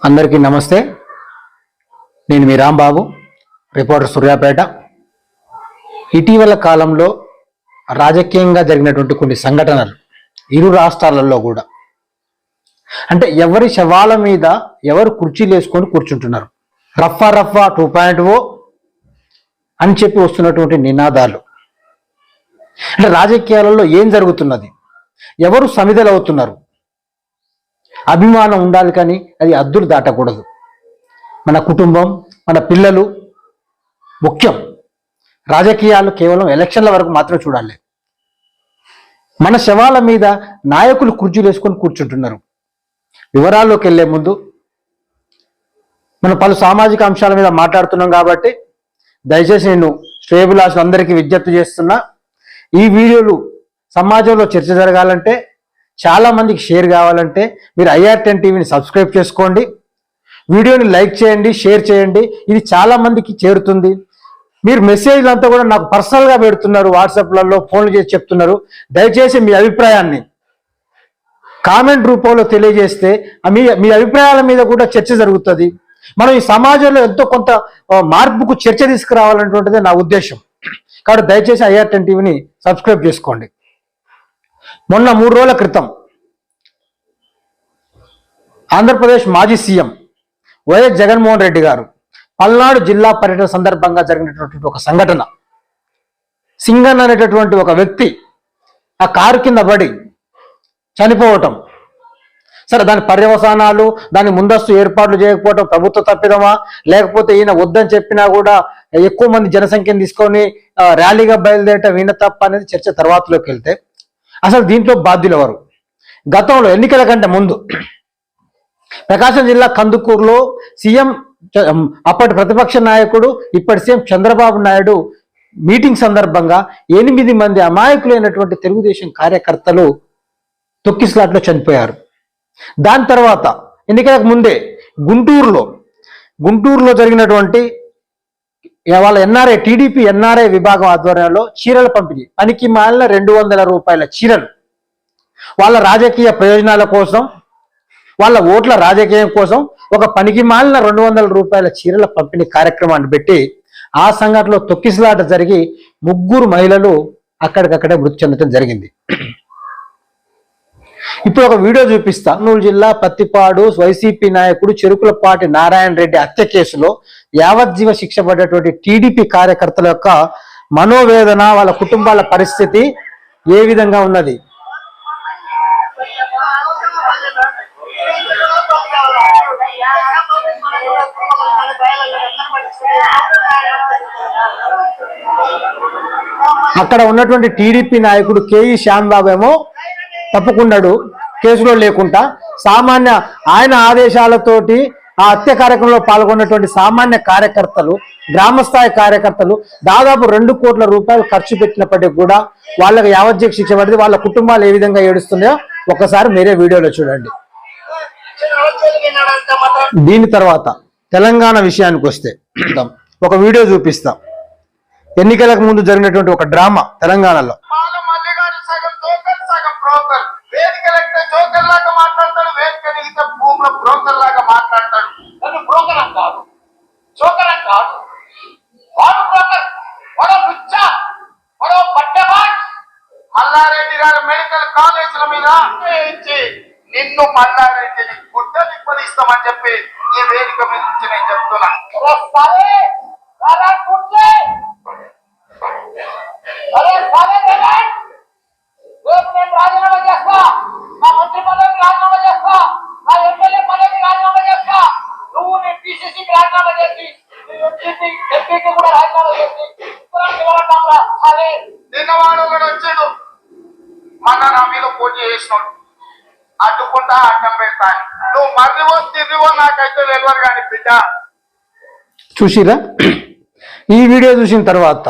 అందరికీ నమస్తే. నేను మీ రాంబాబు రిపోర్టర్ సూర్యాపేట. ఇటీవల కాలంలో రాజకీయంగా జరిగినటువంటి కొన్ని సంఘటనలు ఇరు రాష్ట్రాలలో కూడా. అంటే ఎవరి శవాల మీద ఎవరు కుర్చీలు వేసుకొని కూర్చుంటున్నారు? రఫా రఫా టూ పాయింట్ ఓ అని చెప్పి వస్తున్నటువంటి నినాదాలు. అంటే రాజకీయాలలో ఏం జరుగుతున్నది? ఎవరు సమిధలు అవుతున్నారు? అభిమానం ఉండాలి కానీ అది అద్దులు దాటకూడదు. మన కుటుంబం మన పిల్లలు ముఖ్యం. రాజకీయాలు కేవలం ఎలక్షన్ల వరకు మాత్రమే చూడాలి. మన శవాల మీద నాయకులు కుర్చీలు వేసుకొని కూర్చుంటున్నారు. వివరాల్లోకి వెళ్ళే ముందు మనం పలు సామాజిక అంశాల మీద మాట్లాడుతున్నాం కాబట్టి దయచేసి నేను శ్రేయబులాసు అందరికీ విజ్ఞప్తి చేస్తున్నా ఈ వీడియోలు సమాజంలో చర్చ జరగాలంటే చాలా మందికి షేర్ కావాలంటే మీరు ఐఆర్ టెన్ టీవీని సబ్స్క్రైబ్ చేసుకోండి. వీడియోని లైక్ చేయండి షేర్ చేయండి. ఇది చాలా మందికి చేరుతుంది. మీరు మెసేజ్లు అంతా కూడా నాకు పర్సనల్గా పెడుతున్నారు వాట్సాప్లలో ఫోన్లు చేసి చెప్తున్నారు. దయచేసి మీ అభిప్రాయాన్ని కామెంట్ రూపంలో తెలియజేస్తే మీ మీ అభిప్రాయాల మీద కూడా చర్చ జరుగుతుంది. మనం ఈ సమాజంలో ఎంతో కొంత మార్పుకు చర్చ తీసుకురావాలనేటువంటిది నా ఉద్దేశం. కాబట్టి దయచేసి ఐఆర్ టెన్ టీవీని సబ్స్క్రైబ్ చేసుకోండి. మొన్న మూడు రోజుల క్రితం ఆంధ్రప్రదేశ్ మాజీ సీఎం వైఎస్ జగన్మోహన్ రెడ్డి గారు పల్నాడు జిల్లా పర్యటన సందర్భంగా జరిగినటువంటి ఒక సంఘటన సింగన్ అనేటటువంటి ఒక వ్యక్తి ఆ కారు కింద పడి చనిపోవటం. సరే దాని పర్యవసానాలు దాని ముందస్తు ఏర్పాట్లు చేయకపోవటం ప్రభుత్వ తప్పిదమా? లేకపోతే ఈయన వద్దని చెప్పినా కూడా ఎక్కువ మంది జనసంఖ్యను తీసుకొని ర్యాలీగా బయలుదేరటం ఈయన తప్ప అనేది చర్చ తర్వాతలోకి వెళ్తే అసలు దీంట్లో బాధ్యులు ఎవరు? గతంలో ఎన్నికల కంటే ముందు ప్రకాశం జిల్లా కందుకూరులో సీఎం అప్పటి ప్రతిపక్ష నాయకుడు ఇప్పటి సీఎం చంద్రబాబు నాయుడు మీటింగ్ సందర్భంగా ఎనిమిది మంది అమాయకులైనటువంటి తెలుగుదేశం కార్యకర్తలు తొక్కిస్లాట్లో చనిపోయారు. దాని తర్వాత ఎన్నికలకు ముందే గుంటూరులో గుంటూరులో జరిగినటువంటి వాళ్ళ ఎన్ఆర్ఐ టీడీపీ ఎన్ఆర్ఐ విభాగం ఆధ్వర్యంలో చీరల పంపిణీ. పనికి మాలిన రెండు వందల రూపాయల చీరలు. వాళ్ళ రాజకీయ ప్రయోజనాల కోసం వాళ్ళ ఓట్ల రాజకీయం కోసం ఒక పనికి మాలిన రెండు వందల రూపాయల చీరల పంపిణీ కార్యక్రమాన్ని పెట్టి ఆ సంఘటనలో తొక్కిసలాట జరిగి ముగ్గురు మహిళలు అక్కడికక్కడే మృతి చెందడం జరిగింది. ఇప్పుడు ఒక వీడియో చూపిస్తా. కర్నూలు జిల్లా పత్తిపాడు వైసీపీ నాయకుడు చెరుకులపాటి నారాయణ రెడ్డి హత్య కేసులో యావజ్జీవ శిక్ష పడ్డటువంటి టీడీపీ కార్యకర్తల యొక్క మనోవేదన వాళ్ళ కుటుంబాల పరిస్థితి ఏ విధంగా ఉన్నది? అక్కడ ఉన్నటువంటి టీడీపీ నాయకుడు కేఈ శ్యాంబాబు ఏమో తప్పుకున్నాడు కేసులో లేకుండా సామాన్య ఆయన ఆదేశాలతోటి ఆ హత్య కార్యక్రమంలో పాల్గొన్నటువంటి సామాన్య కార్యకర్తలు గ్రామస్థాయి కార్యకర్తలు దాదాపు రెండు కోట్ల రూపాయలు ఖర్చు పెట్టినప్పటికీ కూడా వాళ్ళకి యావజ్జీవ శిక్ష పడింది వాళ్ళ కుటుంబాలు ఏ విధంగా ఏడుస్తున్నాయో ఒకసారి మీరే వీడియోలో చూడండి. దీని తర్వాత తెలంగాణ విషయానికి వస్తే ఒక వీడియో చూపిస్తాం. ఎన్నికలకు ముందు జరిగినటువంటి ఒక డ్రామా తెలంగాణలో. వేదిక లెక్క జోకర్ లాగా మాట్లాడతాడు వేదిక మిగతా భూముల బ్రోకర్ లాగా మాట్లాడతాడు. నన్ను బ్రోకర్ అని కాదు. జోకర్ అని కాదు. వాడు బ్రోకర్ వాడు లుచ్చ వాడు పట్టెబాట్ మల్లారెడ్డి గారు మెడికల్ కాలేజీల మీద నిన్ను మల్లారెడ్డిని గుడ్డ నిప్పదిస్తామని చెప్పి ఈ వేదిక మీద నుంచి నేను చెప్తున్నా. సరే చేసినాడు అడ్డుకుంటా అడ్డం పెడతా నువ్వు మర్రివో తిరివో నాకైతే తెలియదు కానీ బిడ్డ. చూసిరా? ఈ వీడియో చూసిన తర్వాత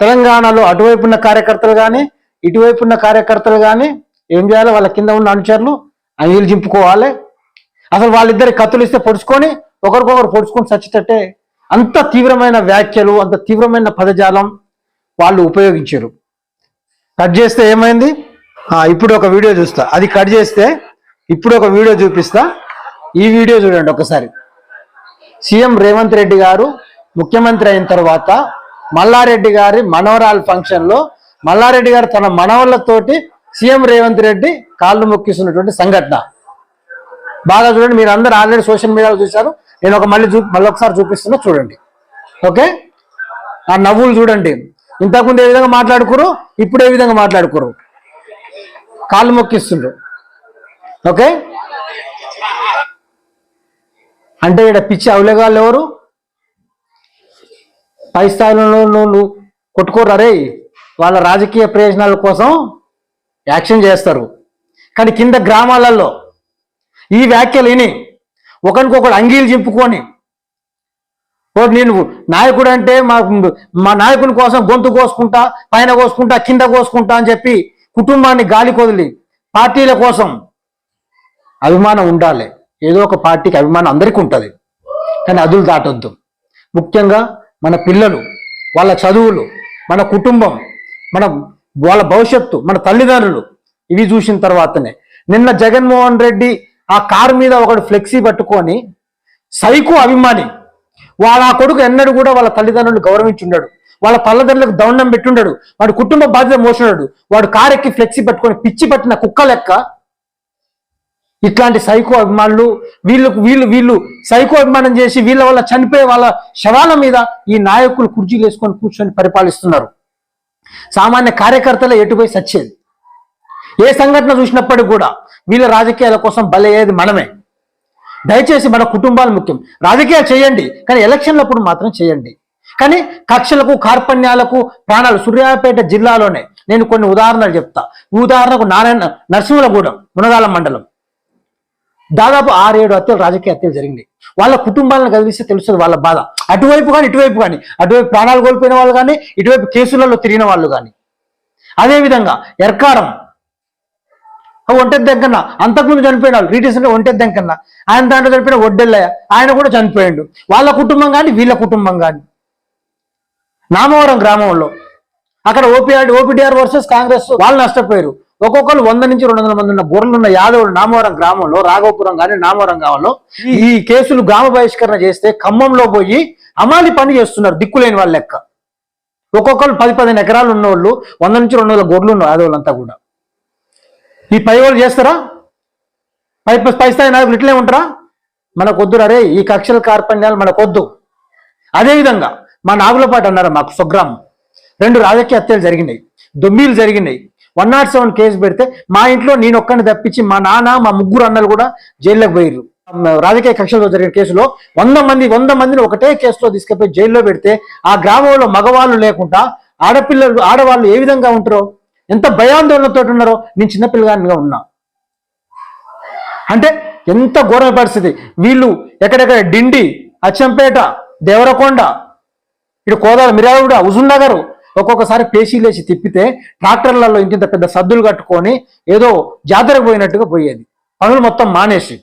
తెలంగాణలో అటువైపు ఉన్న కార్యకర్తలు కానీ ఇటువైపు ఉన్న కార్యకర్తలు కానీ ఏం చేయాలి? వాళ్ళ కింద ఉన్న అనుచరులు అంగిలు చింపుకోవాలి. అసలు వాళ్ళిద్దరి కత్తులు ఇస్తే పొడుచుకొని ఒకరికొకరు పొడుచుకొని చచ్చేటట్టే అంత తీవ్రమైన వ్యాఖ్యలు అంత తీవ్రమైన పదజాలం వాళ్ళు ఉపయోగించారు. కట్ చేస్తే ఏమైంది? ఇప్పుడు ఒక వీడియో చూస్తా. అది కట్ చేస్తే ఇప్పుడు ఒక వీడియో చూపిస్తా. ఈ వీడియో చూడండి ఒకసారి. సీఎం రేవంత్ రెడ్డి గారు ముఖ్యమంత్రి అయిన తర్వాత మల్లారెడ్డి గారి మనవరాల ఫంక్షన్లో మల్లారెడ్డి గారు తన మనవళ్ళతోటి సీఎం రేవంత్ రెడ్డి కాళ్ళు మొక్కిస్తున్నటువంటి సంఘటన. బాగా చూడండి. మీరు అందరు ఆల్రెడీ సోషల్ మీడియాలో చూశారు. నేను ఒక మళ్ళీ చూ మళ్ళీ ఒకసారి చూపిస్తున్నా. చూడండి. ఓకే? ఆ నవ్వులు చూడండి. ఇంతకుముందు ఏ విధంగా మాట్లాడుకోరు ఇప్పుడు ఏ విధంగా మాట్లాడుకోరు కాళ్ళు మొక్కిస్తుండ్రు. ఓకే? అంటే ఇక్కడ పిచ్చి అవలేగాళ్ళు ఎవరు? పై స్థాయిలో నువ్వు కొట్టుకోరు అరే వాళ్ళ రాజకీయ ప్రయోజనాల కోసం యాక్షన్ చేస్తారు. కానీ కింద గ్రామాలలో ఈ వ్యాఖ్యలు విని ఒకరికొకడు అంగీలు చింపుకొని ఓ నేను నాయకుడు అంటే మా మా నాయకుని కోసం గొంతు కోసుకుంటా పైన కోసుకుంటా కింద కోసుకుంటా అని చెప్పి కుటుంబాన్ని గాలి కొదిలి పార్టీల కోసం అభిమానం ఉండాలి. ఏదో ఒక పార్టీకి అభిమానం అందరికీ ఉంటుంది. కానీ అదులు దాటొద్దు. ముఖ్యంగా మన పిల్లలు వాళ్ళ చదువులు మన కుటుంబం మన వాళ్ళ భవిష్యత్తు మన తల్లిదండ్రులు ఇవి చూసిన తర్వాతనే. నిన్న జగన్మోహన్ రెడ్డి ఆ కారు మీద ఒకడు ఫ్లెక్సీ పట్టుకొని సైకో అభిమాని వాళ్ళ కొడుకు ఎన్నడూ కూడా వాళ్ళ తల్లిదండ్రులు గౌరవించుండడు. వాళ్ళ తల్లిదండ్రులకు దౌండం పెట్టుండడు. వాడు కుటుంబ బాధ్యత మోసున్నాడు వాడు కారెక్కి ఫ్లెక్సీ పట్టుకొని పిచ్చి పట్టిన కుక్క లెక్క. ఇట్లాంటి సైకో అభిమానులు వీళ్ళకు వీళ్ళు వీళ్ళు సైకో అభిమానం చేసి వీళ్ళ వల్ల చనిపోయే వాళ్ళ శవాల మీద ఈ నాయకులు కుర్చీలు వేసుకొని కూర్చొని పరిపాలిస్తున్నారు. సామాన్య కార్యకర్తలే ఎటుపోయి సచ్చేది? ఏ సంఘటన చూసినప్పటికీ కూడా వీళ్ళ రాజకీయాల కోసం బలయ్యేది మనమే. దయచేసి మన కుటుంబాలు ముఖ్యం. రాజకీయాలు చేయండి కానీ ఎలక్షన్లప్పుడు మాత్రం చేయండి. కానీ కక్షలకు కార్పణ్యాలకు ప్రాణాలు సూర్యాపేట జిల్లాలోనే. నేను కొన్ని ఉదాహరణలు చెప్తా. ఉదాహరణకు నారాయణ నరసింహలగూడెం మునగాల మండలం. దాదాపు ఆరు ఏడు హత్యలు రాజకీయ హత్యలు జరిగినాయి. వాళ్ళ కుటుంబాలను కదిలిస్తే తెలుస్తుంది వాళ్ళ బాధ. అటువైపు కానీ ఇటువైపు కానీ అటువైపు ప్రాణాలు కోల్పోయిన వాళ్ళు కానీ ఇటువైపు కేసులలో తిరిగిన వాళ్ళు కానీ. అదేవిధంగా ఎర్కారం. ఒంటెద్ద దగ్గర అంతకుముందు చనిపోయిన వాళ్ళు రీటీసెంట్ ఒంటెద్ద దగ్గర ఆయన దాంట్లో చనిపోయిన ఒడ్డెల్లయ్య ఆయన కూడా చనిపోయాడు. వాళ్ళ కుటుంబం కానీ వీళ్ళ కుటుంబం కానీ. నామవరం గ్రామంలో. అక్కడ ఓపీఆర్ ఓపీడీఆర్ వర్సెస్ కాంగ్రెస్ వాళ్ళు నష్టపోయారు. ఒక్కొక్కరు వంద నుంచి రెండు వందల మంది ఉన్న గొర్రెలు ఉన్న యాదవులు నామవరం గ్రామంలో రాఘవపురం కానీ నామవరం గ్రామంలో ఈ కేసులు గ్రామ బహిష్కరణ చేస్తే ఖమ్మంలో పోయి అమాలి పని చేస్తున్నారు దిక్కులేని వాళ్ళ లెక్క. ఒక్కొక్కరు పది పదిహేను ఎకరాలు ఉన్నోళ్ళు వంద నుంచి రెండు వందల గొర్రెలు ఉన్న యాదవులంతా కూడా. ఈ పై వాళ్ళు చేస్తారా? పై పై స్థాయి నాయకులు ఇట్లే ఉంటారా? మనకొద్దు అరే ఈ కక్షల కార్పణ్యాలు మనకొద్దు. అదేవిధంగా మా నాగులపాటి అన్నారు మాకు? స్వగ్రామం. రెండు రాజకీయ హత్యలు జరిగినాయి. దొమ్మిలు జరిగినాయి. వన్ నాట్ సెవెన్ కేసు పెడితే మా ఇంట్లో నేను ఒక్కడిని తప్పించి మా నాన్న మా ముగ్గురు అన్నలు కూడా జైల్లోకి పోయారు రాజకీయ కక్షలతో జరిగిన కేసులో వంద మంది వంద మందిని ఒకటే కేసులో తీసుకుపోయి జైల్లో పెడితే ఆ గ్రామంలో మగవాళ్ళు లేకుండా ఆడపిల్లలు ఆడవాళ్ళు ఏ విధంగా ఉంటారో ఎంత భయాందోళనతో ఉన్నారో నేను చిన్నపిల్లగానిగా ఉన్నా. అంటే ఎంత ఘోరమైన పరిస్థితి. వీళ్ళు ఎక్కడెక్కడ? డిండి అచ్చంపేట దేవరకొండ ఇటు కోదాల మిర్యాలగూడ హుజున్నగర్ ఒక్కొక్కసారి పేసీలేసి తిప్పితే ట్రాక్టర్లలో ఇంత పెద్ద సద్దులు కట్టుకొని ఏదో జాతరకు పోయినట్టుగా పోయేది. పనులు మొత్తం మానేసి.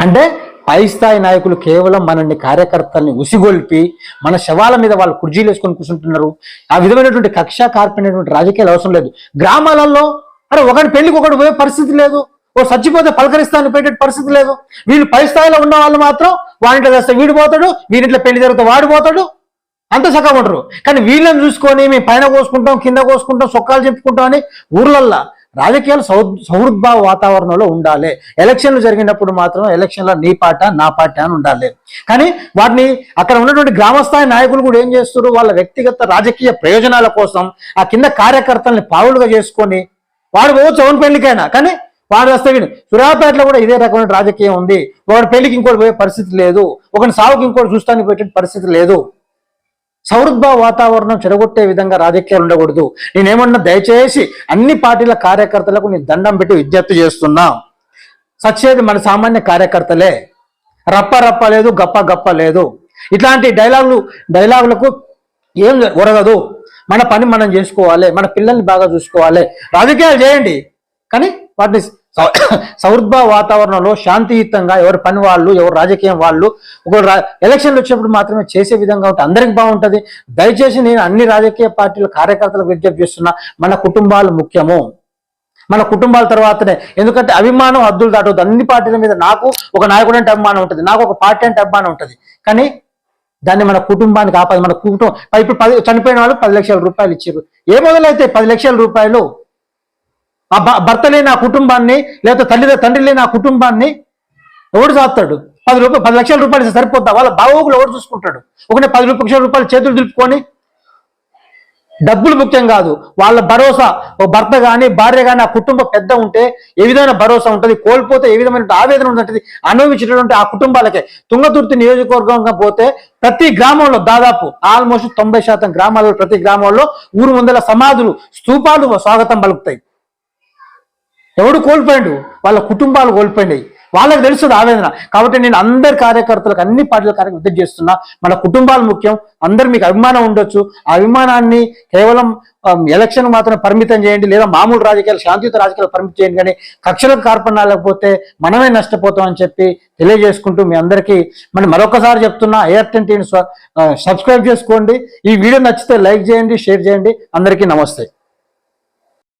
అంటే పై స్థాయి నాయకులు కేవలం మనల్ని కార్యకర్తల్ని ఉసిగొల్పి మన శవాల మీద వాళ్ళు కుర్జీలు వేసుకొని కూర్చుంటున్నారు. ఆ విధమైనటువంటి కక్ష కార్పినటువంటి రాజకీయాలు అవసరం లేదు. గ్రామాలలో అరే ఒకటి పెళ్ళికి ఒకటి పోయే పరిస్థితి లేదు. ఓ చచ్చిపోతే పలకరిస్తాను పెట్టే పరిస్థితి లేదు. వీళ్ళు పై స్థాయిలో ఉన్న వాళ్ళు మాత్రం వాడింట్లో చేస్తే వీడు పోతాడు వీరింట్లో పెళ్ళి జరిగితే వాడు పోతాడు. అంత చక్కగా ఉంటారు. కానీ వీళ్ళని చూసుకొని మేము పైన కోసుకుంటాం కింద కోసుకుంటాం సొక్కాలు చెప్పుకుంటాం అని ఊర్లల్లో రాజకీయాలు సౌ సౌహృద్భావ వాతావరణంలో ఉండాలి. ఎలక్షన్లు జరిగినప్పుడు మాత్రం ఎలక్షన్లో నీ పాట నా పాట అని ఉండాలి. కానీ వాటిని అక్కడ ఉన్నటువంటి గ్రామస్థాయి నాయకులు కూడా ఏం చేస్తారు వాళ్ళ వ్యక్తిగత రాజకీయ ప్రయోజనాల కోసం ఆ కింద కార్యకర్తల్ని పావులుగా చేసుకొని వాడు పోవచ్చు అవును పెళ్ళికైనా. కానీ వాడు వస్తే కూడా ఇదే రకమైన రాజకీయం ఉంది. ఒకటి పెళ్ళికి ఇంకోటి పోయే పరిస్థితి లేదు. ఒకటి సాగుకి ఇంకోటి చూస్తానికి పోయే పరిస్థితి లేదు. సౌహృద్భావ వాతావరణం చెడగొట్టే విధంగా రాజకీయాలు ఉండకూడదు. నేనేమన్నా దయచేసి అన్ని పార్టీల కార్యకర్తలకు నేను దండం పెట్టి విజ్ఞప్తి చేస్తున్నా. సచ్చేది మన సామాన్య కార్యకర్తలే. రప్ప రప్ప లేదు గప్ప గప్ప లేదు. ఇట్లాంటి డైలాగులు డైలాగులకు ఏం ఉరగదు మన పని మనం చేసుకోవాలి. మన పిల్లల్ని బాగా చూసుకోవాలి. రాజకీయాలు చేయండి. కానీ వాటిని సౌ- వాతావరణంలో శాంతియుతంగా ఎవరి పని వాళ్ళు ఎవరు రాజకీయం వాళ్ళు ఒక ఎలక్షన్లు వచ్చినప్పుడు మాత్రమే చేసే విధంగా ఉంటే అందరికి బాగుంటుంది. దయచేసి నేను అన్ని రాజకీయ పార్టీల కార్యకర్తలకు విజ్ఞప్తి చేస్తున్నా మన కుటుంబాలు ముఖ్యము. మన కుటుంబాల తర్వాతనే. ఎందుకంటే అభిమానం హద్దులు దాటవద్దు అన్ని పార్టీల మీద నాకు ఒక నాయకుడు అంటే అభిమానం ఉంటుంది. నాకు ఒక పార్టీ అంటే అభిమానం ఉంటుంది. కానీ దాన్ని మన కుటుంబానికి ఆపది మన కుటుంబం ఇప్పుడు పది చనిపోయిన వాళ్ళు పది లక్షల రూపాయలు ఇచ్చారు. ఏ మొదలైతే పది లక్షల రూపాయలు ఆ భ- భర్త లేని ఆ కుటుంబాన్ని లేదా తల్లి తండ్రి లేని ఆ కుటుంబాన్ని ఎవడు చాస్తాడు పది రూపాయలు పది లక్షల రూపాయలు సరిపోతా వాళ్ళ బావోగులు ఎవడు చూసుకుంటాడు? ఒకనే పది లక్షల రూపాయలు చేతులు దులుపుకొని? డబ్బులు ముఖ్యం కాదు. వాళ్ళ భరోసా. ఓ భర్త కానీ భార్య కానీ ఆ కుటుంబం పెద్ద ఉంటే ఏ విధమైన భరోసా ఉంటుంది? కోల్పోతే ఏ విధమైన ఆవేదన ఉంటుంది? అనుభవించినటువంటి ఆ కుటుంబాలకే. తుంగతుర్తి నియోజకవర్గంగా పోతే ప్రతి గ్రామంలో దాదాపు ఆల్మోస్ట్ తొంభై శాతం గ్రామాలలో ప్రతి గ్రామంలో ఊరు వందల సమాధులు స్తూపాలు స్వాగతం పలుకుతాయి. ఎవడు కోల్పోయిండు? వాళ్ళ కుటుంబాలు కోల్పోయినాయి. వాళ్ళకి తెలుస్తుంది ఆవేదన. కాబట్టి నేను అందరి కార్యకర్తలకు అన్ని పార్టీల కార్యకర్తలు విద్య చేస్తున్నా మన కుటుంబాలు ముఖ్యం అందరు మీకు అభిమానం ఉండొచ్చు. ఆ అభిమానాన్ని కేవలం ఎలక్షన్ మాత్రం పరిమితం చేయండి లేదా మామూలు రాజకీయాలు శాంతియుత రాజకీయాలు పరిమితం చేయండి కానీ కక్షలకు కార్పణ లేకపోతే మనమే నష్టపోతాం అని చెప్పి తెలియజేసుకుంటూ మీ అందరికీ మనం మరొకసారి చెప్తున్నా ఎయిర్టెన్ టీని సబ్స్క్రైబ్ చేసుకోండి. ఈ వీడియో నచ్చితే లైక్ చేయండి షేర్ చేయండి. అందరికీ నమస్తే.